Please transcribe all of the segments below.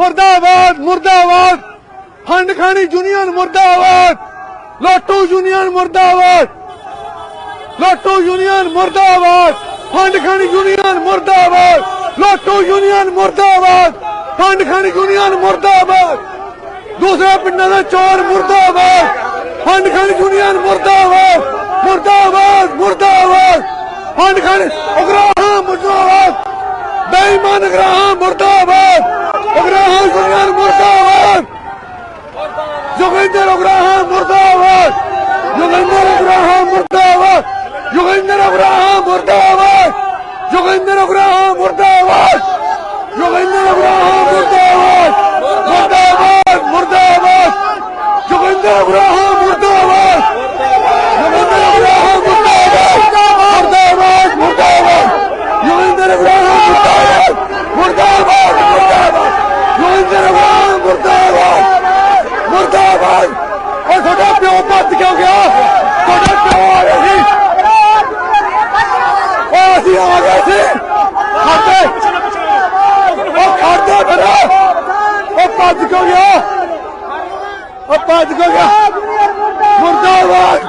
ਮੁਰਦਾਬਾਦ ਮੁਰਦਾਬਾਦ ਖੰਡ ਖਾਣੀ ਯੂਨੀਅਨ ਮੁਰਦਾਬਾਦ ਲੋਟੂ ਯੂਨੀਅਨ ਮੁਰਦਾਬਾਦ ਲੋਟੂ ਯੂਨੀਅਨ ਮੁਰਦਾਬਾਦ ਖੰਡ ਖਾਣੀ ਯੂਨੀਅਨ ਮੁਰਦਾਬਾਦ ਲੋਟੂ ਯੂਨੀਅਨ ਮੁਰਦਾਬਾਦ ਖੰਡ ਖਾਣੀ ਯੂਨੀਅਨ ਮੁਰਦਾਬਾਦ ਦੂਸਰੇ ਪਿੰਡਾਂ ਦਾ ਚੋਰ ਮੁਰਦਾਬਾਦ ਖੰਡ ਖਾਣੀ ਯੂਨੀਅਨ ਮੁਰਦਾਬਾਦ ਮੁਰਦਾਬਾਦ ਮੁਰਦਾਬਾਦ ਖੰਡ ਖਾਣੀ ਉਗਰਾਹਾਂ ਮੁਰਦਾਬਾਦ ਬੇਈਮਾਨ ਉਗਰਾਹਾਂ ਮੁਰਦਾਬਾਦ ਉਗਰਾਹਾਂ ਯੂਨੀਅਨ ਮੁਰਦਾਬਾਦ। ਜੋਗਿੰਦਰ ਉਗਰਾਹਾਂ ਮੁਰਦਾਬਾਦ। ਜੋਗਿੰਦਰ ਉਗਰਾਹਾਂ ਮੁਰਦਾਬਾਦ। ਜੋਗਿੰਦਰ ਉਗਰਾਹਾਂ ਮੁਰਦਾਬਾਦ। ਜੋਗਿੰਦਰ ਉਗਰਾਹਾਂ ਮੁਰਦਾਬਾਦ। ਜੋਗਿੰਦਰ ਉਗਰਾਹਾਂ ਮੁਰਦਾਬਾਦ। ਮੁਰਦਾਬਾਦ ਮੁਰਦਾਬਾਦ। ਜੋਗਿੰਦਰ ਉਗਰਾਹਾਂ ਮੁਰਦਾਬਾਦ। ਜੋਗਿੰਦਰ ਉਗਰਾਹਾਂ ਮੁਰਦਾਬਾਦ। ਮੁਰਦਾਬਾਦ ਮੁਰਦਾਬਾਦ। ਜੋਗਿੰਦਰ ਉਗਰਾਹਾਂ ਮੁਰਦਾਬਾਦ ਮੁਰਦਾਬਾਦ। ਮੁਰਦਾਬਾਦ ਜੋਗਿੰਦਰ ਮੁਰਦਾਬਾਦ ਮੁਰਦਾਬਾਦ ਉਹ ਤੁਹਾਡਾ ਪਿਓ ਭੱਜ ਕਿਉਂ ਗਿਆ? ਤੁਹਾਡਾ ਪਿਓ ਆ ਗਿਆ ਸੀ। ਉਹ ਅਸੀਂ ਆ ਗਏ ਸੀ। ਖਾਤੇ। ਉਹ ਖਾਤੇ ਫਿਰ। ਉਹ ਭੱਜ ਕਿਉਂ ਗਿਆ? ਉਹ ਭੱਜ ਕਿਉਂ ਗਿਆ? ਮੁਰਦਾਬਾਦ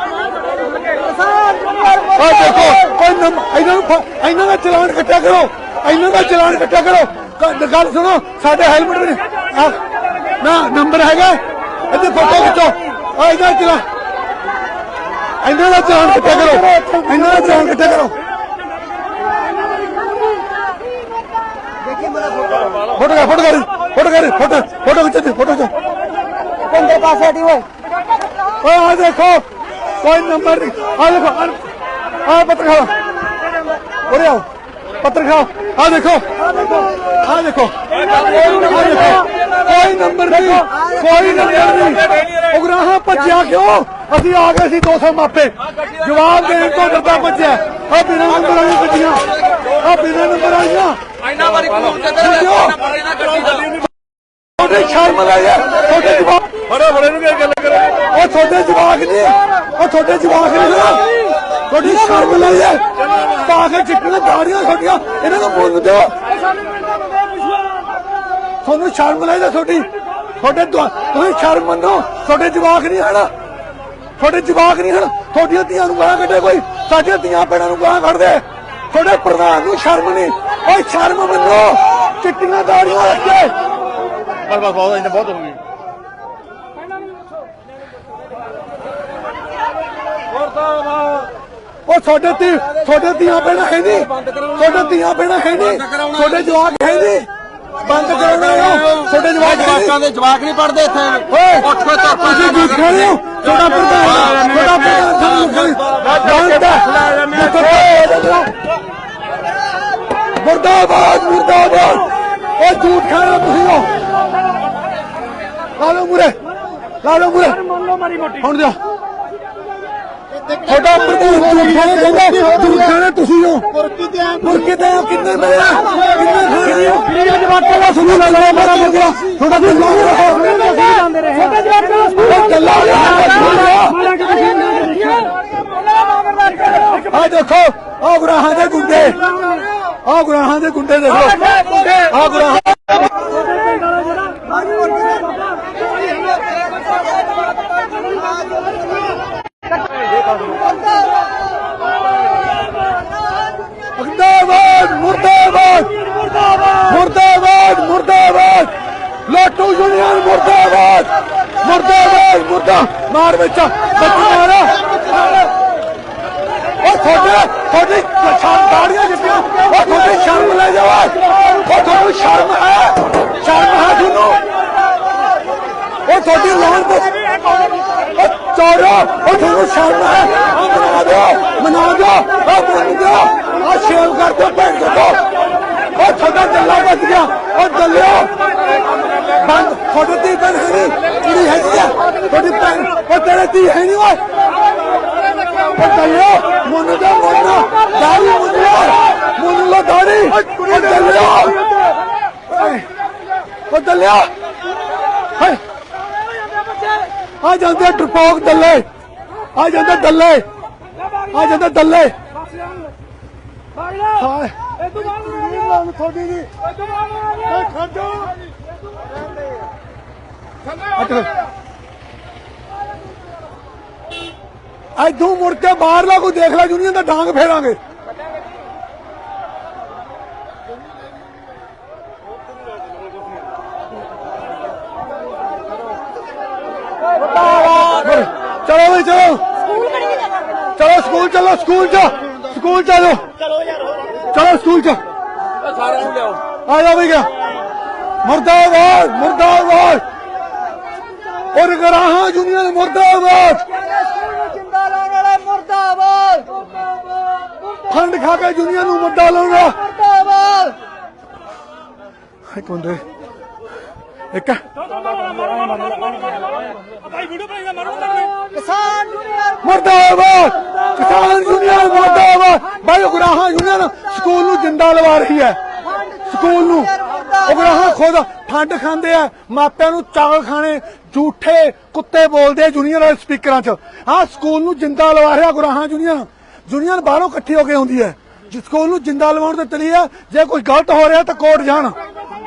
ਉਹ ਦੇਖੋ ਕੋਈ ਨੰਬ ਇਹਨਾਂ ਨੂੰ ਇਹਨਾਂ ਦਾ ਚਲਾਨ ਕੱਟਿਆ ਕਰੋ। ਇਹਨਾਂ ਦਾ ਚਲਾਨ ਕੱਟਿਆ ਕਰੋ। ਗੱਲ ਸੁਣੋ, ਸਾਡੇ ਹੈਲਮਟ ਵੀ ਨਾ ਨੰਬਰ ਹੈਗਾ। ਇਹਦੇ ਫੋਟੋ ਖਿੱਚੋ। ਆ ਇਹਦਾ ਚਲਾ ਇਹਨਾਂ ਦਾ ਚਲਾਨ ਕੱਟਿਆ ਕਰੋ। ਇਹਨਾਂ ਦਾ ਚਲਾਨ ਕੱਟਿਆ ਕਰੋ। ਫੋਟੋ ਕਰ ਫੋਟੋ ਕਰ ਫੋਟੋ ਕਰ ਫੋਟੋ ਫੋਟੋ ਖਿੱਚ ਫੋਟੋ ਖਿੱਚ। ਅੰਦਰ ਪਾਸੇ ਹਟੀ ਓਏ ਓਏ ਆ ਦੇਖੋ ਕੋਈ ਨੰਬਰ ਨਹੀਂ। ਆ ਦੇਖੋ ਆ ਪੱਤਰ ਖਾਓ। ਉਰੇ ਆਓ। ਪੱਤਰ ਖਾਓ। ਆ ਦੇਖੋ ਆ ਦੇਖੋ ਆ ਦੇਖੋ। ਕੋਈ ਨੰਬਰ ਨਹੀਂ ਕੋਈ ਨੰਬਰ ਨਹੀਂ। ਉਗਰਾਹਾਂ ਭੱਜਿਆ ਕਿਉਂ? ਅਸੀਂ ਆ ਗਏ ਸੀ 200 ਮਾਪੇ। ਜਵਾਬ ਦੇਣ ਤੋਂ ਡਰਦਾ ਭੱਜਿਆ ਆ ਬਿਨਾਂ ਨੰਬਰ ਵਾਲੀਆਂ ਗੱਡੀਆਂ। ਆ ਬਿਨਾਂ ਨੰਬਰ ਵਾਲੀਆਂ। ਇੰਨਾ ਵਾਰੀ ਘੂਰ ਕੇ ਤੇ ਕਿਉਂ? ਨੰਬਰ ਇਹਨਾਂ ਗੱਡੀ ਤੁਹਾਡੇ ਸ਼ਰਮ ਲਾਇਆ ਤੁਹਾਡੇ ਜਵਾਬ ਫੜੋ ਫੜੇ ਨੂੰ ਕੀ ਗੱਲ ਕਰੇ? ਉਹ ਤੁਹਾਡੇ ਜਵਾਕ ਨੇ ਉਹ ਤੁਹਾਡੇ ਜਵਾਕ ਨੇ ਨਾ ਤੁਹਾਡੀ ਸ਼ਰਮ ਲਈ ਹੈ ਪਾ ਕੇ ਚਿੱਟੀਆਂ ਦਾੜੀਆਂ ਤੁਹਾਡੀਆਂ ਇਹਨਾਂ ਨੂੰ ਦਿਓ। ਤੁਹਾਨੂੰ ਸ਼ਰਮ ਲਈ ਹੈ ਤੁਹਾਡੀ? ਤੁਹਾਡੇ ਤੁਸੀਂ ਸ਼ਰਮ ਮੰਨੋ ਤੁਹਾਡੇ ਜਵਾਕ ਨਹੀਂ ਹਣਾ ਤੁਹਾਡੇ ਜਵਾਕ ਨਹੀਂ ਹਣ ਤੁਹਾਡੀਆਂ ਧੀਆਂ ਨੂੰ ਗਾਲਾਂ ਕੱਢੇ ਕੋਈ? ਸਾਡੀਆਂ ਧੀਆਂ ਪੈਣਾਂ ਨੂੰ ਗਾਲਾਂ ਕੱਢਦੇ? ਤੁਹਾਡੇ ਪ੍ਰਧਾਨ ਨੂੰ ਸ਼ਰਮ ਨਹੀਂ? ਓਏ ਸ਼ਰਮ ਮੰਨੋ! ਚਿੱਟੀਆਂ ਦਾੜੀਆਂ ਰੱਖੇ ਬਸ ਬਸ ਬਹੁਤ ਇੰਨਾ ਬਹੁਤ ਹੋ ਗਈ। ਉਹ ਤੁਹਾਡੇ ਤੇ ਤੁਹਾਡੇ ਧੀਆਂ ਪੈਣਾ ਹੈ ਨਹੀਂ? ਤੁਹਾਡੇ ਧੀਆਂ ਪੈਣਾ ਹੈ ਨਹੀਂ? ਤੁਹਾਡੇ ਜਵਾਕ ਹੈ ਬੰਦ ਕਰਾਉਣਾ ਹੈ ਤੁਹਾਡੇ ਜਵਾਕ ਹੈ ਜਵਾਕਾਂ ਦੇ ਜਵਾਕ ਨਹੀਂ ਪੜਦੇ ਇੱਥੇ। ਓਏ ਉੱਠ ਕੇ ਧਰ ਤੁਸੀਂ ਝੂਠ ਖਾ ਰਹੇ ਹੋ। ਤੁਹਾਡਾ ਪ੍ਰਧਾਨ ਤੁਹਾਡਾ ਪ੍ਰਧਾਨ ਤੁਹਾਨੂੰ ਮੁਰਦਾਬਾਦ ਮੁਰਦਾਬਾਦ। ਉਹ ਝੂਠ ਖਾ ਰਹੇ ਹੋ ਤੁਸੀਂ ਹੋ ਲਾ ਲਓ ਮੁਰੇ ਲਾ ਲਓ ਮੁਰੇ ਮੰਨ ਲਓ ਮਾਰੀ ਮੋਟੀ। ਹੁਣ ਦਿਓ ਤੁਹਾਡਾ ਪ੍ਰਧਾਨ ਝੂਠ ਰਿਹਾ ਕਹਿੰਦਾ ਝੂਠ ਰਹੇ ਤੁਸੀਂ ਹੋ। ਮੁਰਕੇ ਤੇ ਆਪ ਕਿੰਨੇ ਮਿਲਿਆ ਕਿੰਨੇ ਖਾਣੀ ਹੋ ਮੇਰੇ ਜਵਾਕਾਂ ਦਾ ਸੁਣੋ ਨਾ ਲਓ ਮਾਰਾ ਮੁਰਗਾ ਤੁਹਾਡਾ ਅਸੀਂ ਜਾਂਦੇ ਰਹੇ ਛੋਟੇ ਜਵਾਕਾਂ ਦਾ ਗੱਲਾਂ ਤੁਸੀਂ ਨਾ ਦੇਖਿਆ ਆ ਦੇਖੋ ਆ ਗੁਰਾਹਾਂ ਦੇ ਗੁੰਡੇ। ਆ ਗੁਰਾਹਾਂ ਦੇ ਗੁੰਡੇ ਦੇਖੋ। ਆ ਗੁਰਾਹਾਂ ਮੁਰਦਾਬਾਦ ਮੁਰਦਾਬਾਦ ਮੁਰਦਾਬਾਦ ਮੁਰਦਾਬਾਦ ਲਾਟੂ ਯੂਨੀਅਨ ਮੁਰਦਾਬਾਦ ਮੁਰਦਾਬਾਦ ਮੁਰਦਾ ਮਾਰ ਵਿੱਚ ਬੱਚੀ ਮਾਰਾ। ਉਹ ਤੁਹਾਡੇ, ਤੁਹਾਡੀ ਸ਼ਰਮ ਦਾੜੀਆਂ ਜਿੱਤੀਆਂ। ਉਹ ਤੁਹਾਡੀ ਸ਼ਰਮ ਲੈ ਜਾਵਾ ਉਹ ਤੁਹਾਨੂੰ ਸ਼ਰਮ ਹੈ। ਸ਼ਰਮ ਹੈ ਤੁਹਾਨੂੰ। ਉਹ ਤੁਹਾਡੀ ਲਾਣ ਉਹ ਚੋਰੋ ਉਹ ਤੁਹਾਨੂੰ ਸ਼ਰਮ ਹੈ। ਉਹ ਮਨਾ ਦਿਓ ਮਨਾ ਦਿਓ। ਉਹ ਮਨਾ ਦਿਓ। ਆ ਸ਼ੇਵ ਕਰ ਦਿਓ ਭੈਣ ਚੋਦੋ ਉਹ ਤੁਹਾਡਾ ਦੱਲਾ ਬਚ ਗਿਆ। ਉਹ ਦੱਲਿਓ ਬੰਦ, ਤੁਹਾਡੇ ਧੀ ਭੈਣ ਹੈ। ਕੁੜੀ ਹੈਗੀ ਆ ਤੁਹਾਡੀ ਉਹ ਦੱਲਿਓ ਮਨ ਦਾ ਮਨ ਦਾੜੀ ਮੁੰਨਿਆ ਮੁੰਨ ਲੋ ਦਾੜੀ। ਉਹ ਦੱਲਿਓ ਉਹ ਦੱਲਿਆ ਹਾਏ। ਆ ਜਾਂਦੇ ਟਰਪੋਕ ਦੱਲੇ। ਆ ਜਾਂਦੇ ਦੱਲੇ। ਆ ਜਾਂਦੇ ਦੱਲੇ। ਹਾਏ। ਇਹ ਤੋਂ ਬਾਅਦ ਤੁਹਾਡੀ ਦੀ ਇਹ ਤੋਂ ਬਾਅਦ ਖੜੋ ਅੱਛਾ ਇੱਥੋਂ ਮੁੜ ਕੇ ਬਾਹਰਲਾ ਕੋਈ ਦੇਖ ਲੈ ਯੂਨੀਅਨ ਦਾ ਡਾਂਗ ਫੇਰਾਂਗੇ ਚਲੋ ਵੀ ਚਲੋ ਚਲੋ ਸਕੂਲ ਚਲੋ ਸਕੂਲ ਚ ਸਕੂਲ ਚਲੋ ਚਲੋ ਸਕੂਲ ਚ ਸਾਰਿਆਂ ਨੂੰ ਲਿਆਓ ਆ ਜਾ ਵੀ ਗਿਆ ਮੁਰਦਾਬਾਦ ਮੁਰਦਾਬਾਦ ਔਰ ਗਰਾਹਾਂ ਯੂਨੀਅਨ ਮੁਰਦਾਬਾਦ ਜਿੰਦਾ ਲਾਉਣ ਮੁਰਦਾਬਾਦ! ਖੰਡ ਖਾ ਕੇ ਯੂਨੀਅਨ ਨੂੰ ਮੁੱਦਾ ਲਾਉਣਾ ਮੁਰਦਾਬਾਦ! ਇੱਕ ਮਿੰਟ। ਇੱਕ। ਭਾਈ ਕਿਸਾਨ ਯੂਨੀਅਨ ਮੁਰਦਾਬਾਦ! ਕਿਸਾਨ ਯੂਨੀਅਨ ਮੁਰਦਾਬਾਦ! ਬਾਈ ਗਰਾਹਾਂ ਯੂਨੀਅਨ ਸਕੂਲ ਨੂੰ ਜਿੰਦਾ ਲਵਾ ਰਹੀ ਹੈ। ਸਕੂਲ ਨੂੰ। ਉਹ ਗਰਾਹਾਂ ਖੁਦ ਠੰਡ ਖਾਂਦੇ ਆ, ਮਾਪਿਆਂ ਨੂੰ ਚਾਵਲ ਖਾਣੇ, ਝੂਠੇ ਕੁੱਤੇ ਬੋਲਦੇ ਆ ਯੂਨੀਅਨ ਵਾਲੇ ਸਪੀਕਰਾਂ 'ਚ। ਹਾਂ ਸਕੂਲ ਨੂੰ ਜਿੰਦਾ ਲਵਾ ਰਿਹਾ ਗਰਾਹਾਂ ਯੂਨੀਅਨ ਯੂਨੀਅਨ ਬਾਹਰੋਂ ਇਕੱਠੀ ਹੋ ਕੇ ਆਉਂਦੀ ਹੈ। ਜਿਸ ਸਕੂਲ ਨੂੰ ਜਿੰਦਾ ਲਵਾਉਣ ਤੇ ਤਲੀ ਆ ਜੇ ਕੋਈ ਗਲਤ ਹੋ ਰਿਹਾ ਤਾਂ ਕੋਰਟ ਜਾਣ।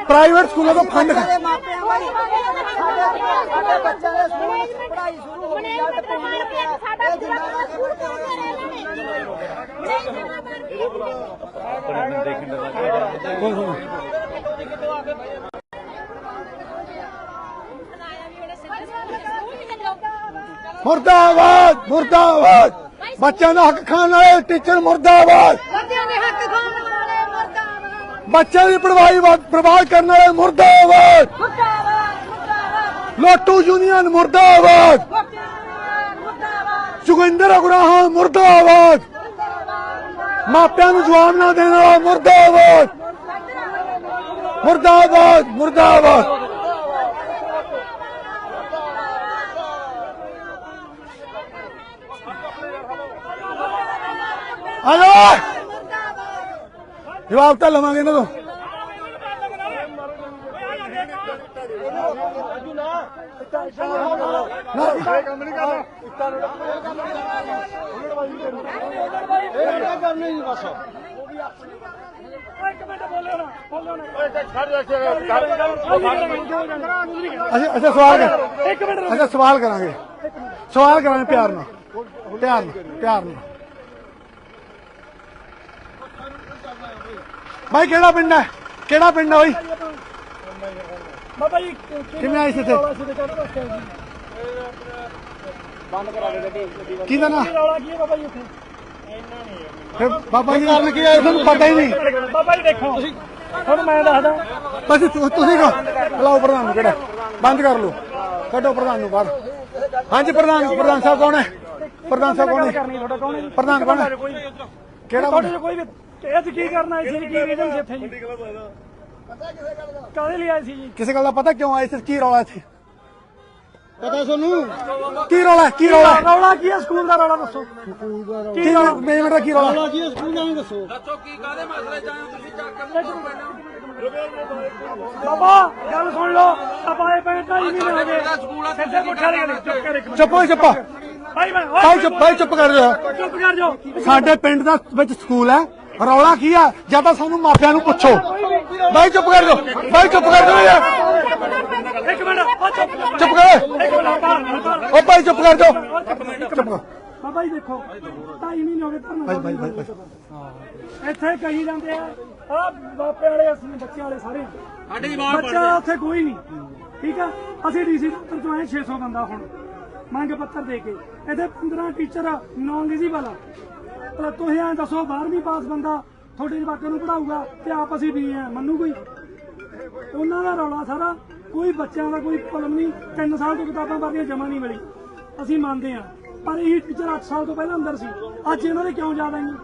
ਪ੍ਰਾਈਵੇਟ ਸਕੂਲਾਂ ਤੋਂ ਫੰਡ ਖਾ- ਮਾਪਿਆਂ ਵਾਲੀ ਸਾਡੇ ਬੱਚਿਆਂ ਦੇ ਸਕੂਲ ਵਿੱਚ ਪੜ੍ਹਾਈ ਸ਼ੁਰੂ ਹੋ ਗਈ ਆ ਤੇ ਪੇਂਡ ਪਿਆ ਇਹ ਜਿੰਦਾ ਲਾ ਕੇ ਮੁੜ ਕੇ ਮੁਰਦਾਬਾਦ ਮੁਰਦਾਬਾਦ। ਬੱਚਿਆਂ ਦਾ ਹੱਕ ਖਾਣ ਵਾਲੇ ਟੀਚਰ ਮੁਰਦਾਬਾਦ। ਬੱਚਿਆਂ ਦੇ ਹੱਕ ਖਾਣ ਵਾਲੇ ਮੁਰਦਾਬਾਦ। ਬੱਚਿਆਂ ਦੀ ਪੜਵਾਈ ਬਰਬਾਦ ਕਰਨ ਵਾਲੇ ਮੁਰਦਾਬਾਦ। ਲੋਟੂ ਯੂਨੀਅਨ ਮੁਰਦਾਬਾਦ। ਜੁਗਿੰਦਰ ਅਗਰਾਹਾਂ ਮੁਰਦਾਬਾਦ। ਮਾਪਿਆਂ ਨੂੰ ਜਵਾਬ ਨਾ ਦੇਣ ਵਾਲਾ ਮੁਰਦਾਬਾਦ। ਮੁਰਦਾਬਾਦ ਮੁਰਦਾਬਾਦ। ਹਲੋ! ਜਵਾਬ ਤਾਂ ਲਵਾਂਗੇ ਇਹਨਾਂ ਤੋਂ। ਅੱਛਾ ਅੱਛਾ, ਸਵਾਲ ਕਰ। ਅੱਛਾ, ਸਵਾਲ ਕਰਾਂਗੇ। ਸਵਾਲ ਕਰਾਂਗੇ ਪਿਆਰ ਨਾਲ। ਪਿਆਰ ਨਾਲ ਪਿਆਰ ਨਾਲ। ਭਾਈ ਕਿਹੜਾ ਪਿੰਡ ਹੈ? ਕਿਹੜਾ ਪਿੰਡ ਹੈ ਬਈ ਬਾਬਾ ਜੀ ਕਿਵੇਂ ਆਏ ਸੀ ਇੱਥੇ? ਕਿਹਦਾ ਨਾ ਰੌਲਾ ਕੀ ਹੈ ਬਾਬਾ ਜੀ ਉੱਥੇ ਫਿਰ ਬਾਬਾ ਜੀ ਕਾਰਨ ਕੀ ਹੈ? ਤੁਹਾਨੂੰ ਪਤਾ ਹੀ ਨਹੀਂ। ਬਾਬਾ ਜੀ ਦੇਖੋ ਹੁਣ ਮੈਂ ਦੱਸਦਾ। ਬਸ ਤੁ- ਤੁਸੀਂ ਕਹੋ। ਬੁਲਾਓ ਪ੍ਰਧਾਨ ਨੂੰ ਕਿਹੜਾ ਬੰਦ ਕਰ ਲਓ। ਕੱਢੋ ਪ੍ਰਧਾਨ ਨੂੰ ਬਾਹਰ। ਹਾਂਜੀ ਪ੍ਰਧਾਨ ਪ੍ਰਧਾਨ ਸਾਹਿਬ ਕੌਣ ਹੈ? ਪ੍ਰਧਾਨ ਸਾਹਿਬ ਕੌਣ ਹੈ? ਕਰਨੀ ਤੁਹਾਡਾ ਕੌਣ ਹੈ? ਜੀ? ਪ੍ਰਧਾਨ ਕੌਣ ਹੈ? ਕਿਹੜਾ ਕੋਈ ਵੀ ਇਹ ਚ ਕੀ ਕਰਨਾ ਸੀ? ਜੀ ਕੀ ਰੀਜ਼ਨ ਸੀ ਇੱਥੇ ਜੀ? ਕਾਹਦੇ ਲਈ ਆਏ ਸੀ ਜੀ? ਕਿਸੇ ਗੱਲ ਦਾ ਪਤਾ ਕਿਉਂ ਆਏ ਸੀ? ਕੀ ਰੌਲਾ ਇੱਥੇ ਪਤਾ ਤੁਹਾਨੂੰ? ਕੀ ਰੌਲਾ? ਹੈ? ਕੀ ਰੌਲਾ? ਹੈ? ਰੌਲਾ ਕੀ ਹੈ? ਸਕੂਲ ਦਾ ਰੌਲਾ ਦੱਸੋ। ਕੀ ਮੈਨੇਜਮੈਂਟ ਦਾ ਕੀ ਰੌਲਾ? ਦੱਸੋ। ਕੀ ਕਾਦੇ ਮਸਲੇ ਚ ਆਏ ਹੋ? ਤੁਸੀਂ ਚੱਕ ਕੇ ਬਾਬਾ ਗੱਲ ਸੁਣ ਲਓ। ਆਪਾਂ ਇਹ ਮਹੀਨੇ ਹੋ ਗਏ ਸਕੂਲ ਆ, ਸਿੱਧੇ ਪੁੱਠਾ ਨਹੀਂ ਗਏ ਚੁੱਪ ਕਰ ਇੱਕ ਮਿੰਟ ਚੁੱਪ। ਭਾਈ ਮੈਂ ਭਾਈ ਚੁੱਪ ਭਾਈ ਚੁੱਪ ਕਰ ਜਾ ਚੁੱਪ ਕਰ ਜਾਓ। ਸਾਡੇ ਪਿੰਡ ਦਾ ਵਿੱਚ ਸਕੂਲ ਹੈ। ਰੌਲਾ ਕੀ ਆ? ਜਾਂ ਤਾਂ ਸਾਨੂੰ ਮਾਪਿਆਂ ਨੂੰ ਪੁੱਛੋ। ਭਾਈ ਚੁੱਪ ਕਰ ਜਾ ਭਾਈ ਚੁੱਪ ਕਰ ਜਾ ਯਾਰ। ਇੱਕ ਮਿੰਟ ਉਹ ਚੁੱਪ ਕਰ ਬਾਹਰ ਬਾਹਰ ਓ ਭਾਈ ਚੁੱਪ ਕਰ ਜਾ ਚੁੱਪ ਕਰ। ਬਾਬਾ ਜੀ ਦੇਖੋ ਢਾਈ ਮਹੀਨੇ ਹੋ ਗਏ ਧਰਨਾ ਭਾਈ ਭਾਈ ਭਾਈ ਭਾਈ ਇੱਥੇ ਕਹੀ ਜਾਂਦੇ ਆ ਆ ਬਾਪੇ ਵਾਲੇ ਅਸੀਂ ਬੱਚਿਆਂ ਵਾਲੇ ਸਾਰੇ। ਸਾਡੀ ਬੱਚਾ ਉੱਥੇ ਕੋਈ ਨਹੀਂ ਠੀਕ ਆ? ਅਸੀਂ ਡੀਸੀ ਦਫ਼ਤਰ ਤੋਂ ਆਏ 600 ਬੰਦਾ ਹੁਣ। ਮੰਗ ਪੱਤਰ ਦੇ ਕੇ। ਇੱਥੇ 15 ਟੀਚਰ ਨੌਨ ਵਿਜ਼ੀਬਲ ਆ ਭਲਾ ਤੁਸੀਂ ਐਂ ਦੱਸੋ 12ਵੀਂ ਪਾਸ ਬੰਦਾ ਤੁਹਾਡੇ ਜਵਾਕਾਂ ਨੂੰ ਪੜਾਊਗਾ ਤੇ ਆਪ ਅਸੀਂ ਵੀ ਆ ਮੰਨੂ ਕੋਈ? ਉਹਨਾਂ ਦਾ ਰੌਲਾ ਸਾਰਾ ਕੋਈ ਬੱਚਿਆਂ ਦਾ ਕੋਈ ਕਲਮ ਨਹੀਂ 3 ਸਾਲ ਤੋਂ ਕਿਤਾਬਾਂ ਪੜ੍ਹਦੀਆਂ ਜਮਾ ਨਹੀਂ ਮਿਲੀ। ਅਸੀਂ ਮੰਨਦੇ ਆ ਪਰ ਇਹ ਟੀਚਰ 8 ਸਾਲ ਤੋਂ ਪਹਿਲਾਂ ਅੰਦਰ ਸੀ। ਅੱਜ ਇਹਨਾਂ ਦੇ ਕਿਉਂ ਯਾਦ ਆਈਆਂ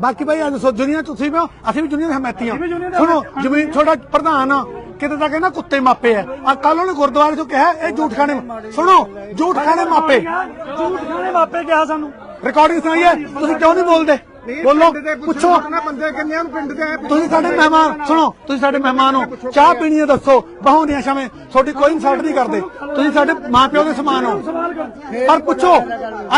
ਬਾਕੀ ਭਾਈ ਅੱਜ ਸੋ ਦੁਨੀਆ ਤੁਸੀਂ ਵੀ ਹੋ, ਅਸੀਂ ਵੀ ਦੁਨੀਆ ਦੇ ਹਮਾਇਤੀਆਂ ਅਸੀਂ ਵੀ ਦੁਨੀਆ ਦੇ ਸੁਣੋ ਹਮਾਇਤੀ। ਜ਼ਮੀਨ ਤੁਹਾਡਾ ਪ੍ਰਧਾਨ ਆ ਕਿਤੇ ਤਾਂ ਕਹਿੰਦਾ ਕੁੱਤੇ ਮਾਪੇ ਆ। ਆ ਕੱਲ ਉਹਨੇ ਗੁਰਦੁਆਰੇ ਚੋਂ ਕਿਹਾ ਇਹ ਝੂਠ ਖਾਣੇ ਸੁਣੋ ਝੂਠ ਖਾਣੇ ਮਾਪੇ। ਝੂਠ ਖਾਣੇ ਮਾਪੇ ਕਿਹਾ ਸਾਨੂੰ? ਰਿਕਾਰਡਿੰਗ ਸੁਣਾਈ ਹੈ ਤੁਸੀਂ ਕਿਉਂ ਨਹੀਂ ਬੋਲਦੇ? ਬੋਲੋ। ਪੁੱਛੋ। ਬੰਦੇ ਕਿੰਨੇ ਨੂੰ ਪਿੰਡ ਦੇ ਤੁਸੀਂ ਸਾਡੇ ਮਹਿਮਾਨ ਸੁਣੋ ਤੁਸੀਂ ਸਾਡੇ ਮਹਿਮਾਨ ਹੋ। ਚਾਹ ਪੀਣੀ ਹੈ ਦੱਸੋ। ਬਹਾਉਂਦੀਆਂ ਸ਼ਾਵੇਂ ਤੁਹਾਡੀ ਕੋਈ ਇਨਸਲਟ ਨਹੀਂ ਕਰਦੇ। ਤੁਸੀਂ ਸਾਡੇ ਮਾਪਿਓ ਦੇ ਸਮਾਨ ਹੋ। ਪਰ ਪੁੱਛੋ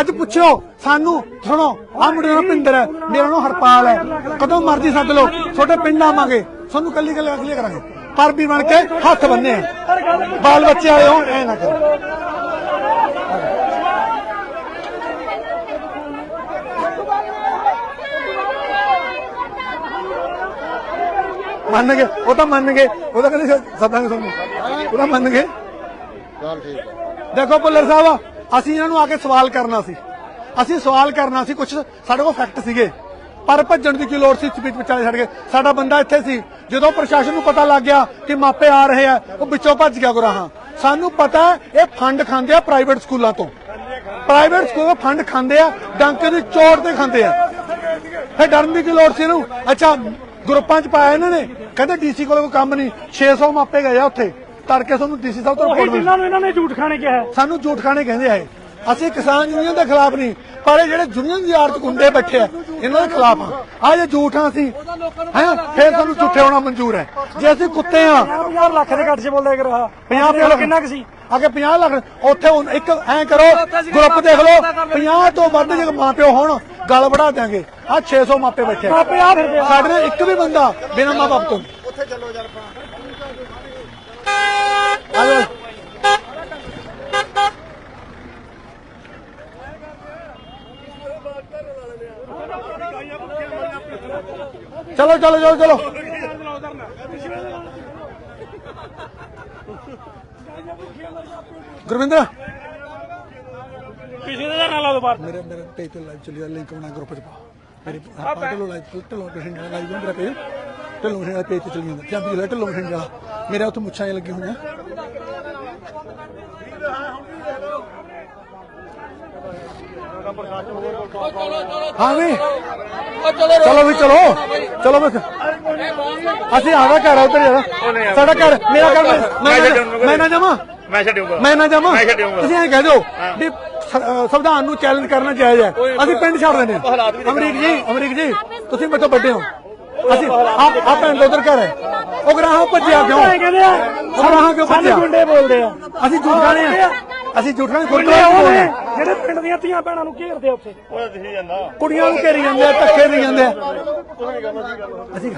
ਅੱਜ ਪੁੱਛਿਓ। ਸਾਨੂੰ ਸੁਣੋ ਆ ਮੁੰਡੇ ਦਾ ਪਿੰਦਰ ਹੈ। ਮੇਰਾ ਨਾਮ ਹਰਪਾਲ ਹੈ। ਕਦੋਂ ਮਰਜ਼ੀ ਸੱਦ ਲਓ। ਤੁਹਾਡੇ ਪਿੰਡ ਆਵਾਂਗੇ। ਤੁਹਾਨੂੰ ਕੱਲੀ ਕੱਲੀ ਅਗਲੀ ਕਰਾਂਗੇ। ਪਰ ਵੀ ਬਣ ਕੇ ਹੱਥ ਬੰਨੇ ਆ। ਬਾਲ ਬੱਚੇ ਆਏ ਹੋਣ ਐ ਨਾ ਕਰੋ। ਮੰਨ ਗਏ ਉਹ ਤਾਂ ਮੰਨ ਗਏ ਉਹ ਤਾਂ ਕਹਿੰਦੇ ਸਦਾਂਗੇ ਤੁਹਾਨੂੰ। ਉਹ ਤਾਂ ਮੰਨ ਗਏ ਚਲ ਠੀਕ ਹੈ ਦੇਖੋ ਭੁੱਲਰ ਸਾਹਿਬ ਅਸੀਂ ਇਹਨਾਂ ਨੂੰ ਆ ਕੇ ਸਵਾਲ ਕਰਨਾ ਸੀ। ਅਸੀਂ ਸਵਾਲ ਕਰਨਾ ਸੀ ਕੁਝ ਸਾਡੇ ਕੋਲ ਫੈਕਟ ਸੀਗੇ। ਪਰ ਭੱਜਣ ਦੀ ਕੀ ਲੋੜ ਸੀ ਸਪੀਚ ਵਿਚਾਲੇ ਛੱਡ ਕੇ? ਸਾਡਾ ਬੰਦਾ ਇੱਥੇ ਸੀ। ਜਦੋਂ ਪ੍ਰਸ਼ਾਸਨ ਨੂੰ ਪਤਾ ਲੱਗ ਗਿਆ ਕਿ ਮਾਪੇ ਆ ਰਹੇ ਆ ਉਹ ਵਿੱਚੋਂ ਭੱਜ ਗਿਆ ਗੁਰਾਹਾਂ ਸਾਨੂੰ ਪਤਾ ਇਹ ਫੰਡ ਖਾਂਦੇ ਆ ਪ੍ਰਾਈਵੇਟ ਸਕੂਲਾਂ ਤੋਂ। ਪ੍ਰਾਈਵੇਟ ਸਕੂਲ ਫੰਡ ਖਾਂਦੇ ਆ ਡੰਕੇ ਦੀ ਚੋਟ ਤੇ ਖਾਂਦੇ ਆ। ਫਿਰ ਡਰਨ ਦੀ ਕੀ ਲੋੜ ਸੀ ਇਹਨੂੰ? ਅੱਛਾ ਗਰੁੱਪਾਂ 'ਚ ਪਾਇਆ ਇਹਨਾਂ ਨੇ ਕਹਿੰਦੇ ਡੀਸੀ ਕੋਲ ਕੋਈ ਕੰਮ ਨਹੀਂ 600 ਮਾਪੇ ਗਏ ਆ ਉੱਥੇ ਤੜਕੇ ਤੁਹਾਨੂੰ ਡੀਸੀ ਸਾਹਿਬ ਤੋਂ ਉਹੀ ਰਿਪੋਰਟ ਜਿਨ੍ਹਾਂ ਨੂੰ ਇਹਨਾਂ ਨੇ ਝੂਠ ਖਾਣੇ ਕਿਹਾ ਹੈ। ਸਾਨੂੰ ਝੂਠ ਖਾਣੇ ਕਹਿੰਦੇ ਆ ਇਹ। ਅਸੀਂ ਕਿਸਾਨ ਯੂਨੀਅਨ ਦੇ ਖਿਲਾਫ ਨਹੀਂ ਪਰ ਇਹ ਜਿਹੜੇ ਯੂਨੀਅਨ ਦੀ ਚ ਗੁੰਡੇ ਬੈਠੇ ਆ ਇਹਨਾਂ ਦੇ ਖਿਲਾਫ ਆ। ਆ ਜੇ ਝੂਠਾਂ ਸੀ ਹੈ? ਫਿਰ ਸਾਨੂੰ ਝੂਠੇ ਹੋਣਾ ਮਨਜ਼ੂਰ ਹੈ। ਜੇ ਅਸੀਂ ਕੁੱਤੇ ਆ 50 ਲੱਖ ਦੇ ਘੱਟ 'ਚ ਬੋਲਦੇ ਕਰ ਰਹਾ 50 ਲੱਖ ਕਿੰਨਾ ਕੁ ਸੀ? ਅਗੇ 50 ਲੱਖ ਉੱਥੇ ਇੱਕ ਐ ਕਰੋ ਗਰੁੱਪ ਦੇਖ ਲਓ 50 ਤੋਂ ਵੱਧ ਜੇ ਮਾਪਿਓ ਹੋਣ ਗੱਲ ਵਧਾ ਦਿਆਂਗੇ। ਆ 600 ਮਾਪੇ ਬੈਠੇ ਆ। ਮਾਪੇ ਆ ਫਿਰਦੇ ਆ। ਸਾਡੇ ਇੱਕ ਵੀ ਬੰਦਾ ਬਿਨਾਂ ਮਾਂ ਬਾਪ ਤੋਂ। ਉੱਥੇ ਚੱਲੋ ਯਾਰ ਆਪਾਂ। ਆ ਚਲੋ ਚਲੋ ਚਲੋ ਚਲੋ। ਗੁਰਵਿੰਦਰ। ਕਿਸੇ ਦਾ ਨਾ ਲਾ ਦੋ ਬਾਹਰ। ਮੇਰੇ ਮੇਰੇ ਪੇਜ ਤੇ ਲਾਈਵ ਚੱਲੀ ਲਿੰਕ ਬਣਾ ਗਰੁੱਪ ਚ ਪਾ। ਮੇਰੇ ਆਪਾਂ ਢਿੱਲੋਂ ਲਾਈਵ ਢਿੱਲੋਂ ਬਠਿੰਡਾ ਲਾਈਵ ਮੇਰਾ ਪੇਜ ਢਿੱਲੋਂ ਬਠਿੰਡਾ ਪੇਜ ਤੇ ਚੱਲੀ ਜਾਂਦਾ। ਜਾਂਦੀ ਲੈ ਢਿੱਲੋਂ ਬਠਿੰਡਾ ਮੇਰੇ ਉੱਥੇ ਮੁੱਛਾਂ ਜਿਹੀਆਂ ਲੱਗੀਆਂ ਹੋਈਆਂ। ਹਾਂ ਵੀ। ਚਲੋ ਵੀ ਚਲੋ। ਚਲੋ ਬਸ ਅਸੀਂ ਆਵਾ ਘਰ ਉਧਰ ਜਾਣਾ ਸਾਡਾ ਘਰ ਮੇਰਾ ਘਰ ਮੈਂ- ਮੈਂ ਨਾ- ਜਾਵਾਂ। ਮੈਂ ਛੱਡੂਗਾ ਮੈਂ ਨਾ ਜਾਵਾਂ। ਮੈਂ ਛੱਡੂੰਗਾ। ਤੁਸੀਂ ਐਂ ਕਹਿ ਦਿਓ ਵੀ ਸ- ਸੰਵਿਧਾਨ ਨੂੰ ਚੈਲੰਜ ਕਰਨਾ ਜਾਇਜ਼ ਹੈ। ਅਸੀਂ ਪਿੰਡ ਛੱਡ ਦਿੰਦੇ ਹਾਂ। ਵੀ ਅਮਰੀਕ ਜੀ ਅਮਰੀਕ ਜੀ ਤੁਸੀਂ ਮੇਰੇ ਤੋਂ ਵੱਡੇ ਹੋ। ਅਸੀਂ ਆਪ ਆ ਪਿੰਡ ਉਧਰ ਘਰ ਹੈ। ਉਹ ਗਰਾਹਾਂ ਭੱਜਿਆ ਕਿਉਂ? ਐਂ ਕਹਿੰਦੇ ਆ ਉਹ ਗਰਾਹਾਂ ਕਿਉਂ ਭੱਜਿਆ? ਗੁੰਡੇ ਬੋਲਦੇ ਆ। ਅਸੀਂ ਝੂਠ ਖਾਣੇ ਆ। ਅਸੀਂ ਝੂਠ ਖਾਣੇ ਗੁੰਡੇ ਗੁਰਦੁਆਰੇ ਉਹ ਨੇ। ਜਿਹੜੇ ਪਿੰਡ ਦੀਆਂ ਧੀਆਂ ਭੈਣਾਂ ਨੂੰ ਘੇਰਦੇ ਆ ਉੱਥੇ। ਉਹ ਦਿਖੀ ਜਾਂਦਾ। ਕੁੜੀਆਂ ਨੂੰ ਘੇਰੀ ਜਾਂਦੇ ਆ ਧੱਕੇ ਦੇ ਜਾਂਦੇ ਆ। ਅਸੀਂ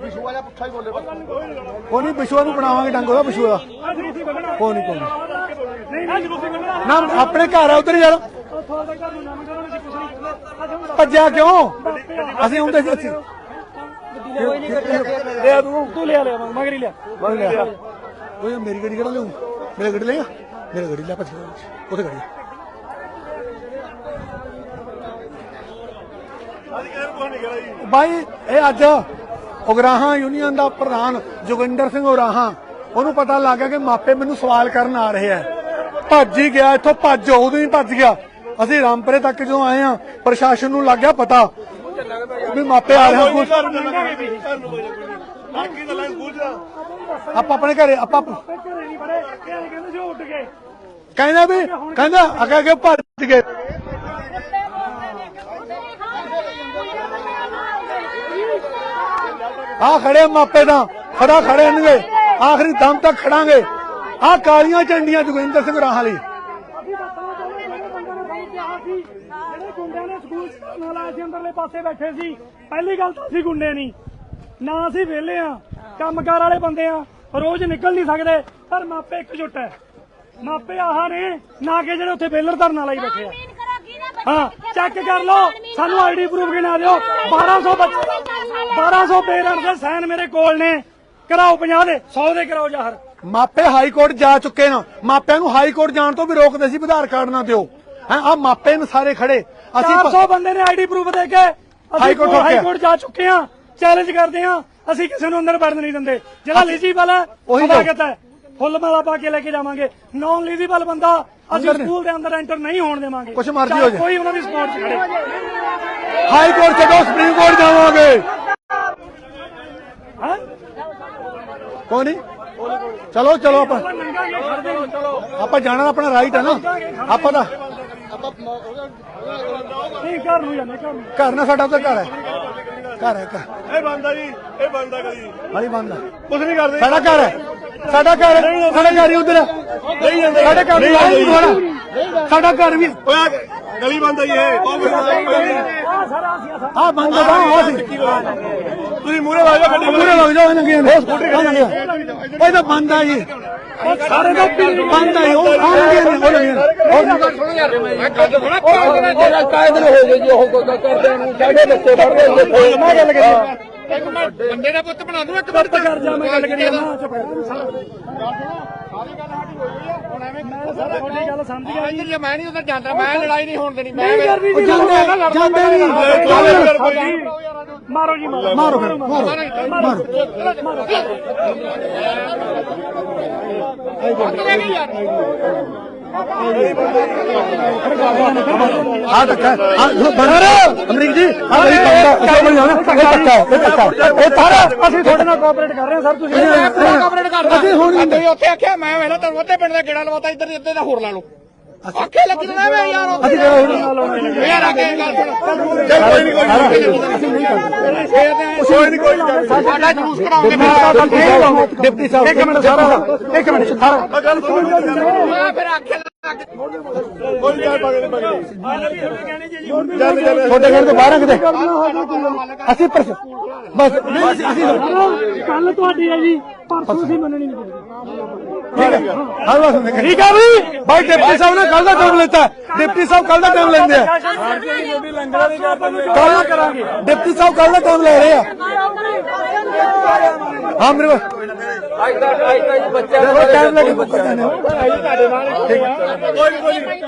ਵਿਸ਼ੂ ਵਾਲਾ ਪੁੱਠਾ ਹੀ ਬੋਲੇ ਬਸ। ਉਹ ਨਹੀਂ ਬਿਸ਼ੂਆ ਨੂੰ ਬਣਾਵਾਂਗੇ ਡੰਗ ਉਹਦਾ ਬਿਸ਼ੂਆ ਆ ਜਰੂਸੀ ਬੰਨਣਾ ਕੋਈ ਨਹੀਂ ਕੋਈ ਨੀ। ਨਹੀਂ ਨਾ ਆਪਣੇ ਘਰ ਆ ਉਧਰ ਯਾਰ ਉਹ ਭੱਜਿਆ ਕਿਉਂ? ਅਸੀਂ ਹੁੰਦੇ ਸੀ ਅਸੀਂ ਲਿਆ ਤੂੰ ਤੂੰ ਲਿਆ ਲਿਆ ਮਗਰੀ ਲਿਆ। ਬਣ ਗਿਆ ਓਏ ਮੇਰੀ ਗੱਡੀ ਕਿਹੜਾ ਲਿਆਉਂ ਮੇਰੀ ਗੱਡੀ ਲੇਗਾ ਮੇਰੀ ਗੱਡੀ ਲੈ ਪਛੇ ਉੱਥੇ ਗੱਡੀ ਬਾਈ ਇਹ ਅੱਜ ਉਗਰਾਹਾਂ ਯੂਨੀਅਨ ਦਾ ਪ੍ਰਧਾਨ ਜੋਗਿੰਦਰ ਸਿੰਘ ਉਗਰਾਹਾਂ ਉਹਨੂੰ ਪਤਾ ਲੱਗ ਗਿਆ ਕਿ ਮਾਪੇ ਮੈਨੂੰ ਸਵਾਲ ਕਰਨ ਆ ਰਹੇ ਆ। ਭੱਜ ਹੀ ਗਿਆ ਇੱਥੋਂ ਭੱਜ ਉਦੋਂ ਹੀ ਭੱਜ ਗਿਆ। ਅਸੀਂ ਰਾਮਪੁਰੇ ਤੱਕ ਜਦੋਂ ਆਏ ਆ ਪ੍ਰਸ਼ਾਸਨ ਨੂੰ ਲੱਗ ਗਿਆ ਪਤਾ ਵੀ ਮਾਪੇ ਆ ਰਹੇ ਆ ਕੁਛ ਆਪਾਂ ਆਪਣੇ ਘਰੇ, ਆਪਾਂ ਘਰੇ ਨਹੀਂ ਬੜੇ, ਕਹਿੰਦੇ ਸੀ ਉੱਡ ਗਏ ਕਹਿੰਦਾ ਵੀ, ਕਹਿੰਦਾ ਅੱਗੇ ਅੱਗੇ ਭੱਜ ਗਏ ਆ ਖੜੇ ਮਾਪੇ ਦਾ ਖੜਾ ਖੜੇ ਹੋਣਗੇ ਆਖਰੀ ਦਮ ਤੱਕ ਖੜਾਂਗੇ। ਆ ਕਾਲੀਆਂ ਝੰਡੀਆਂ ਜੋਗਿੰਦਰ ਸਿੰਘ ਰਾਹਾਂ ਲਈ ਜਿਹੜੇ ਗੁੰਡਿਆਂ ਨੇ ਸਕੂਲ ਨਾਲ ਆਏ ਸੀ ਅੰਦਰਲੇ ਪਾਸੇ ਬੈਠੇ ਸੀ ਪਹਿਲੀ ਗੱਲ ਤਾਂ ਅਸੀਂ ਗੁੰਡੇ ਨਹੀਂ ਨਾ ਅਸੀਂ ਵਿਹਲੇ ਆ। ਕੰਮਕਾਰ ਵਾਲੇ ਬੰਦੇ ਆ ਰੋਜ਼ ਨਿਕਲ ਨਹੀਂ ਸਕਦੇ ਪਰ ਮਾਪੇ ਇੱਕਜੁੱਟ ਹੈ। ਮਾਪੇ ਆਹ ਨੇ ਨਾ ਕਿ ਜਿਹੜੇ ਉੱਥੇ ਬੇਲਰ ਧਰਨਾ ਲਾਈ ਬੈਠੇ ਆ। ਹਾਂ ਚੈੱਕ ਕਰ ਲਓ ਸਾਨੂੰ ਆਈਡੀ ਪ੍ਰੂਫ ਗਿਣਾ ਦਿਓ। 1200 ਬੱਚੇ 1200 ਪੇਰੈਂਟਸ ਦੇ ਸਾਈਨ ਮੇਰੇ ਕੋਲ ਨੇ। ਕਰਾਓ 50 ਦੇ 100 ਦੇ ਕਰਾਓ ਜ਼ਾਹਰ। ਮਾਪੇ ਹਾਈ ਕੋਰਟ ਜਾ ਚੁੱਕੇ ਨੇ। ਮਾਪਿਆਂ ਨੂੰ ਹਾਈ ਕੋਰਟ ਜਾਣ ਤੋਂ ਵੀ ਰੋਕਦੇ ਸੀ ਆਧਾਰ ਕਾਰਡ ਨਾ ਦਿਓ। ਹੈ ਆ ਮਾਪੇ ਨੇ ਸਾਰੇ ਖੜੇ। ਅਸੀਂ 400 ਬੰਦੇ ਨੇ ਆਈਡੀ ਪ੍ਰੂਫ ਦੇ ਕੇ ਅਸੀਂ ਹਾਈ ਕੋਰਟ ਰੋਕਿਆ। ਹਾਈ ਕੋਰਟ ਜਾ ਚੁੱਕੇ ਹਾਂ ਚੈਲੰਜ ਕਰਦੇ ਹਾਂ। ਅਸੀਂ ਕਿਸੇ ਨੂੰ ਅੰਦਰ ਵੜਨ ਨਹੀਂ ਦਿੰਦੇ। ਜਿਹੜਾ ਲੀਜੀਬਲ ਹੈ ਉਹੀ ਸਵਾਗਤ ਹੈ। ਫੁੱਲ ਮਾਲਾ ਪਾ ਕੇ ਲੈ ਕੇ ਜਾਵਾਂਗੇ। ਨੌਨ ਲੀਜੀਬਲ ਬੰਦਾ ਅਸੀਂ। ਸਕੂਲ ਦੇ ਅੰਦਰ ਐਂਟਰ ਨਹੀਂ ਹੋਣ ਦੇਵਾਂਗੇ। ਕੁਛ ਮਰਜ਼ੀ ਹੋ ਜਾਏ। ਕੋਈ ਉਹਨਾਂ ਦੀ ਸਪੋਰਟ 'ਚ ਖੜੇ। ਹਾਈ ਕੋਰਟ ਛੱਡੋ ਸੁਪਰੀਮ ਕੋਰਟ ਜਾਵਾਂਗੇ। ਹਾਂ? ਕੋਈ ਨਹੀਂ। ਚਲੋ ਚਲੋ ਆਪਾਂ। ਆਪਾਂ ਜਾਣਾ ਆਪਣਾ ਰਾਈਟ ਹੈ ਨਾ। ਆਪਾਂ ਦਾ ਨਹੀਂ। ਘਰ ਨੂੰ ਜਾਂਦੇ ਘਰ ਨੂੰ। ਘਰ ਨਾ ਸਾਡਾ ਉੱਧਰ ਘਰ ਹੈ। ਘਰ ਹੈ ਘਰ ਇਹ ਬੰਦਾ ਜੀ ਇਹ ਬੰਦਾ ਕਦੀ। ਹਾਲੀ ਬੰਦ। ਹੈ ਕੁਝ ਨਹੀਂ ਕਰਦੇ। ਸਾਡਾ ਘਰ ਹੈ। ਸਾਡਾ ਘਰ ਹੈ। ਸਾਡਾ ਘਰ ਹੀ ਉਧਰ ਨਹੀਂ ਜਾਂਦੇ। ਸਾਡੇ ਘਰ ਦੀ ਲਾਈਨ ਦੁਆਰਾ ਸਾਡਾ ਘਰ ਵੀ ਓਏ ਗਲੀ ਬੰਦਾ ਇਹ। ਉਹ ਬੰਦਾ ਆ ਬੰਦ ਦਾ ਆ ਸੀ ਤੁਸੀਂ ਮੂਹਰੇ ਲਾ ਜਾਓ ਗੱਡੀ ਪੂਰੇ ਲੱਗ ਜਾਓ ਇਹਨਾਂ ਕੀ ਨੇ। ਉਹ ਤਾਂ ਬੰਦ ਆ ਜੀ। ਸਾਰੇ ਦਾ ਬੰਦ ਆ ਉਹ ਆਉਂਦੇ ਨੇ ਉਹ ਲੱਗੇ ਮੇਰਾ ਕਾਇਦਲ ਹੋ ਗਏ ਜੀ ਉਹ ਕੋਈ ਕਰਦੇ ਨੂੰ ਸਾਡੇ ਬੱਚੇ ਪੜਦੇ ਨੇ ਮੈਂ ਗੱਲ ਕਰੀ। ਬੰਦੇ ਦਾ ਪੁੱਤ ਬਣਾ ਦੂੰ ਇੱਕ ਚੁੱਪ ਕਰ ਜਾ ਮੈਂ ਗੱਲ ਕਰੀ ਨਾ ਚੁੱਪ ਕਰ ਤੁਹਾਡੀ ਗੱਲ ਸਮਝ ਗਿਆ ਜੀ ਮੈਂ ਨਹੀਂ ਉਧਰ ਜਾਂਦਾ ਮੈਂ ਲੜਾਈ ਨਹੀਂ ਹੋਣ ਦੇਣੀ ਜੀ ਜਾਂਦੇ ਜਾਂਦੇ ਨਹੀਂ ਮਾਰੋ ਜੀ ਮਾਰੋ ਮਾਰੋ ਫਿਰ, ਮਾਰੋ ਮਾਰੋ ਆ ਧੱਕਾ। ਆ ਬਨਰ ਅਮਰੀਕ ਜੀ ਆ ਮੇਰੀ ਬੰਦਾ ਇਹ ਬਣ ਜਾਣਾ ਇਹ ਧੱਕਾ ਹੈ, ਇਹ ਧੱਕਾ ਹੈ। ਇਹ ਤਾਰਾ ਅਸੀਂ ਤੁਹਾਡੇ ਨਾਲ ਕੋਆਪਰੇਟ ਕਰ ਰਹੇ ਹਾਂ ਸਰ ਤੁਸੀਂ ਕਾਬਰੇਟ ਕਰਦਾ ਅਸੀਂ ਹੁਣ ਨਹੀਂ ਤੁਸੀਂ ਉੱਥੇ ਆਖਿਆ ਮੈਂ ਵੇਲਾ ਤੁਹਾਨੂੰ ਉੱਥੇ ਪਿੰਡ ਦਾ ਗੇੜਾ ਲਵਾਤਾ ਇੱਧਰ ਇੱਧਰ ਦਾ ਹੋਰ ਲਾ ਲਓ। ਆਖੇ ਲੱਗੀ ਨਾ ਮੈਂ ਯਾਰ ਅਸੀਂ ਕਿਹੜਾ ਹੁਣ ਯਾਰ ਕੇ ਗੱਲ ਸੁਣ ਚੱਲ ਕੋਈ ਨਹੀਂ ਕੋਈ ਨਹੀਂ ਕੋਈ ਨਹੀਂ ਕੋਈ ਨਹੀਂ ਸਾਡਾ ਜਲੂਸ ਕਰਾਉਂਗੇ। ਡਿਪਟੀ ਸਾਹਿਬ ਇੱਕ ਮਿੰਟ ਸਾਰਾ ਇੱਕ ਮਿੰਟ ਸਾਰਾ ਗੱਲ ਸੁਣ ਮੈਂ ਫਿਰ ਆਖੇ ਲੱਗ ਕੋਈ ਗੱਲ ਪਗੜ ਪਗੜ ਚੱਲ ਚੱਲ ਤੁਹਾਡੇ ਘਰ ਤੋਂ ਬਾਹਰ ਆ ਕਿਤੇ ਅਸੀਂ ਪਰ ਬਸ ਅਸੀਂ ਕੱਲ ਤੁਹਾਡੀ ਹੈ ਜੀ ਪਰਸੋਂ ਤੁਸੀਂ ਮੰਨਣੀ ਨਹੀਂ ਹਰ ਵਾਰ ਸੁਣਦੇ ਠੀਕ ਆ। ਵੀ ਭਾਈ ਡਿਪਟੀ ਸਾਹਿਬ ਨੇ ਕੱਲ ਦਾ ਟਾਈਮ ਲੈਤਾ ਡਿਪਟੀ ਸਾਹਿਬ ਕੱਲ ਦਾ ਟਾਈਮ ਲੈਂਦੇ ਆ। ਕੱਲ ਕਰਾਂਗੇ ਡਿਪਟੀ ਸਾਹਿਬ ਕੱਲ ਦਾ ਟਾਈਮ ਲੈ ਰਹੇ ਆ। ਹਾਂ ਮੇਰੇ ਬੱਚਾ ਟਾਈਮ ਲੱਗੇ ਪੁੱਛ ਜਾਂਦੇ ਹੋ ਕੋਈ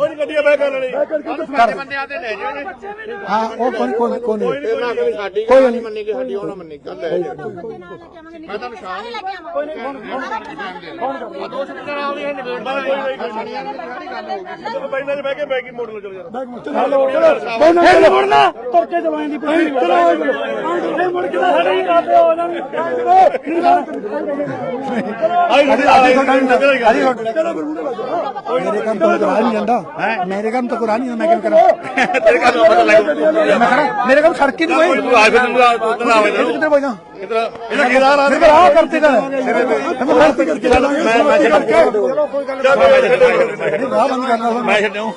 ਨਹੀਂ ਗੱਡੀਆਂ ਬੈ ਕਰ ਲੈਣੀ ਬੰਦਿਆਂ ਤੇ ਲੈ ਜਾਣੇ ਹਾਂ ਉਹ ਕੋਈ ਕੋਈ ਕੋਈ ਨਹੀਂ ਨਾ ਕਦੇ ਸਾਡੀ ਗੱਲ ਨਹੀਂ ਮੰਨੀ ਕਿ ਸਾਡੀ ਉਹ ਨਾ ਮੰਨੀ ਗੱਲ ਹੈ ਮੈਂ ਤੁਹਾਨੂੰ ਸ਼ਾਮ ਨੂੰ ਦੋਸ਼ ਵਿਚਾਰ ਆਉਂਦੀ ਹੈ ਨਿਬੇੜਦਾ ਬੈਠਣਾ ਚ ਬਹਿ ਕੇ ਬੈਗੀ ਮੋਟਰ ਚਲ ਜਾਣਾ ਇਹ ਨਹੀਂ ਮੁੜਨਾ ਤੁਰ ਕੇ ਚਲਾਉਣ ਦੀ ਕੋਈ ਚਲੋ ਇਹ ਮੁੜ ਕੇ ਤਾਂ ਸਾਡੇ ਹੀ ਕਰਦੇ ਹੋ ਉਹਨਾਂ ਨੂੰ ਆਈ ਤੋਂ ਮੇਰੇ ਕੰਮ ਤੋਂ ਕਰਾ ਨਹੀਂ ਜਾਂਦਾ। ਮੇਰੇ ਕੰਮ ਤੋਂ ਕਰਾ ਨਹੀਂ ਜਾਂਦਾ ਮੈਂ ਕਿਵੇਂ ਕਰਾਂ? ਤੇਰੇ ਘਰ ਨੂੰ ਪਤਾ ਲੱਗ ਮੈਂ ਕਰਾਂ ਮੇਰੇ ਕੰਮ ਸੜਕ ਨਹੀਂ ਤੂੰ ਆ ਫਿਰ ਤੂੰ ਆ ਤੂੰ ਨਾ ਆਵੇ ਕਿੱਧਰ ਇਧਰ ਇਹਦਾ ਕਿਹਦਾ ਲਾ ਮੇਰੇ ਆ? ਕਰਤੇ ਕਰ ਮੈਂ ਗਲਤੀ ਕਰਕੇ। ਮੈਂ ਮੈਂ ਛੱਡ। ਕੇ ਰਾਹ ਬੰਦ ਕਰਨਾ ਮੈਂ ਛੱਡੂ।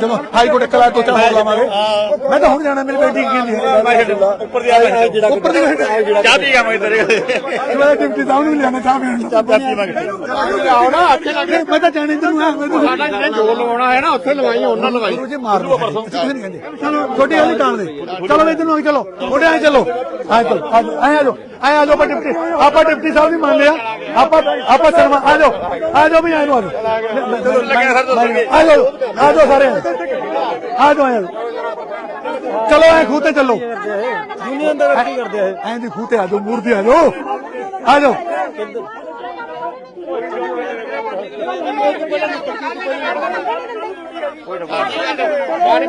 ਚਲੋ ਹਾਈ ਕੋਰਟ ਕਲਾ ਤੋਂ ਚਲਾ ਲਾਵਾਂਗੇ ਮੈਂ ਤਾਂ ਹੁਣ ਜਾਣਾ ਮੇਰੀ ਬੇਟੀ ਕੀ ਨਹੀਂ ਮੈਂ ਛੱਡੂ। ਉੱਪਰ ਦੀ ਆ ਮੈਂ ਜਿਹੜਾ ਉੱਪਰ ਦੀ ਚਾਹ ਪੀ ਗਿਆ ਮੈਂ ਤੇਰੇ ਮੈਂ ਡਿਪਟੀ ਸਾਹਿਬ ਨੂੰ ਵੀ ਲਿਆਣਾ ਚਾਹ ਪੀਣ ਨੂੰ ਚਾਹ ਪੀ ਮੈਂ ਆਓ ਨਾ ਅੱਛੇ ਲੱਗ। ਮੈਂ ਤਾਂ ਜਾਣੇ ਤੈਨੂੰ ਆ ਮੈਂ ਤਾਂ। ਸਾਡਾ ਜਿਹੜੇ ਜੋ ਲਵਾਉਣਾ ਹੈ ਨਾ ਉੱਥੇ ਲਵਾਈ ਉਹਨਾਂ ਲਵਾਈ। ਗੁਰੂ ਜੀ ਮਾਰ ਲਓ ਪਰਸੋਂ ਕਿਸੇ ਨਹੀਂ ਕਹਿੰਦੇ ਚਲੋ ਛੋਟੀ ਵਾਲੀ ਟਾਣ ਦੇ। ਚਲੋ ਇਧਰ ਨੂੰ ਚਲੋ। ਛੋਟੇ ਆਏ ਚਲੋ। ਆਏ ਚਲੋ ਆਏ ਆ ਜਾਓ। ਆਏ ਆ ਜਾਓ ਆਪਾਂ ਡਿਪਟੀ ਆਪਾਂ ਡਿਪਟੀ ਸਾਹਿਬ ਦੀ ਮੰਨ ਲਿਆ ਆਪਾਂ ਆਪਾਂ ਸ਼ਰਮਾ ਆ ਜਾਓ ਆ ਜਾਓ ਵੀ ਆ ਜਾਓ। ਲੱਗਿਆ ਸਰ ਦੱਸੋ ਆ ਜਾਓ ਆ ਜਾਓ ਸਾਰੇ ਆ ਜਾਓ ਆ ਜਾਓ। ਚਲੋ ਐ ਖੂਤੇ ਚੱਲੋ। ਯੂਨੀਅਨ ਦੇ ਕੀ ਕਰਦੇ ਆ ਐਂ ਦੀ ਖੂਤੇ ਆ ਜਾਓ ਮੂਰਤੀ ਆ ਜਾਓ। ਆ ਜਾਓ। ਮੇਰੇ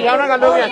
ਨਾਲ ਗੱਲ ਹੋ ਗਿਆ